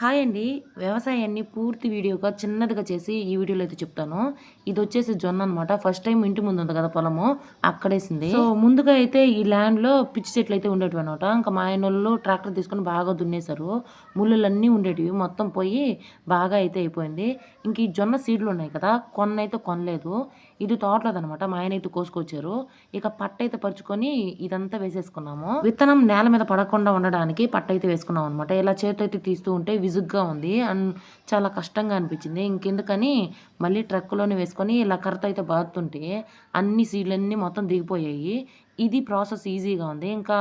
Hi అండి. వ్యవసాయాన్ని పూర్తి వీడియోగా చిన్నదిగా చేసి ఈ వీడియోలో అయితే చెప్తాను. ఇది వచ్చేసి జొన్న అనమాట ఫస్ట్ టైం ఇంటి ముందు ఉంది కదా పొలము అక్కడేసింది. సో ముందుగా అయితే ఈ ల్యాండ్లో పిచ్చి చెట్లు అయితే ఉండేటివి అనమాట ఇంకా మా ఆయన ట్రాక్టర్ తీసుకొని బాగా దున్నేశారు. ముళ్ళులన్నీ ఉండేటివి. మొత్తం పోయి బాగా అయితే అయిపోయింది. ఇంక ఈ జొన్న సీడ్లు ఉన్నాయి కదా కొన్న అయితే కొనలేదు. ఇది తోటలేదనమాట మా ఆయన అయితే కోసుకొచ్చారు. ఇక పట్ట అయితే పరుచుకొని ఇదంతా వేసేసుకున్నాము. విత్తనం నేల మీద పడకుండా ఉండడానికి పట్ట అయితే వేసుకున్నాం అనమాట ఇలా చేతి అయితే తీస్తూ ఉంటే విసుగ్గా ఉంది అండ్ చాలా కష్టంగా అనిపించింది. ఇంకెందుకని మళ్ళీ ట్రక్కులోనే వేసుకొని ఇలా కర్రతో అయితే బాదుతుంటే అన్ని సీడ్లన్నీ మొత్తం దిగిపోయాయి. ఇది ప్రాసెస్ ఈజీగా ఉంది. ఇంకా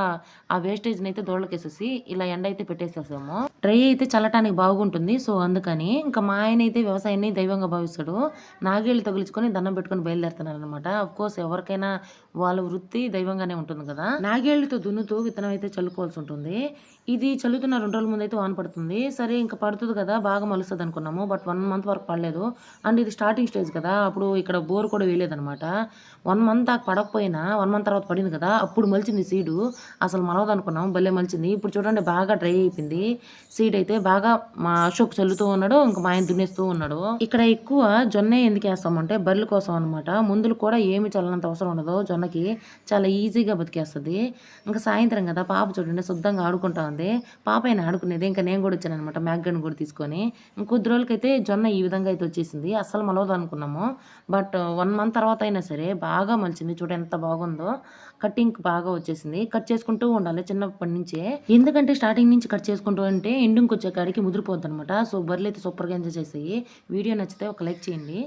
ఆ వేస్టేజ్ని అయితే దోళ్ళకేసేసి ఇలా ఎండ అయితే పెట్టేసేసాము. డ్రై అయితే చల్లటానికి బాగుంటుంది. సో అందుకని ఇంకా మా ఆయన అయితే వ్యవసాయాన్ని దైవంగా భావిస్తాడు. నాగేళ్ళు తగిలించుకొని దండం పెట్టుకొని బయలుదేరుతున్నారు అనమాట కోర్స్ ఎవరికైనా వాళ్ళ వృత్తి దైవంగానే ఉంటుంది కదా. నాగేళ్ళతో దున్నుతూ విత్తనం అయితే చల్లుకోవాల్సి ఉంటుంది ఇది చల్లుతున్న రెండు రోజుల ముందు అయితే వాన పడుతుంది. సరే ఇంకా పడుతుంది కదా బాగా మలుస్తుంది అనుకున్నాము. బట్ వన్ మంత్ వరకు పడలేదు. అండ్ ఇది స్టార్టింగ్ స్టేజ్ కదా. అప్పుడు ఇక్కడ బోర్ కూడా వేయలేదనమాట వన్ మంత్ దాకా పడకపోయినా వన్ మంత్ తర్వాత పడింది కదా అప్పుడు మలిచింది సీడు. అసలు మలవదు అనుకున్నాం భలే మలిచింది. ఇప్పుడు చూడండి బాగా డ్రై అయిపోయింది. సీడ్ అయితే బాగా మా అశోక్ చల్లుతూ ఉన్నాడు ఇంకా మా ఆయన దున్నేస్తూ ఉన్నాడు. ఇక్కడ ఎక్కువ జొన్న ఎందుకు వేస్తామంటే బర్రెల కోసం అనమాట ముందులు కూడా ఏమి చల్లనంత అవసరం ఉండదు జొన్నకి. చాలా ఈజీగా బతికేస్తుంది. ఇంకా సాయంత్రం కదా పాప చూడండి శుద్ధంగా ఆడుకుంటా ఉంది. పాప అయినా ఆడుకునేది. ఇంకా నేను కూడా వచ్చాను అనమాట మ్యాగ్గన్ కూడా తీసుకొని. ఇంకొద్ది రోజులకైతే జొన్న ఈ విధంగా అయితే వచ్చేసింది. అస్సలు మలవదు అనుకున్నాము బట్ వన్ మంత్ తర్వాత అయినా సరే బాగా మలిచింది. చూడ ఎంత బాగుందో. కటింగ్ బాగా వచ్చేసింది. కట్ చేసుకుంటూ ఉండాలి చిన్నప్పటి నుంచే. ఎందుకంటే స్టార్టింగ్ నుంచి కట్ చేసుకుంటూ ఉంటే ఎండింగ్కి వచ్చే కాడికి ముదిరిపోద్ది అనమాట సో బర్రెలు అయితే సూపర్గా ఎంజాయ్ చేసాయి. వీడియో నచ్చితే ఒక లైక్ చేయండి.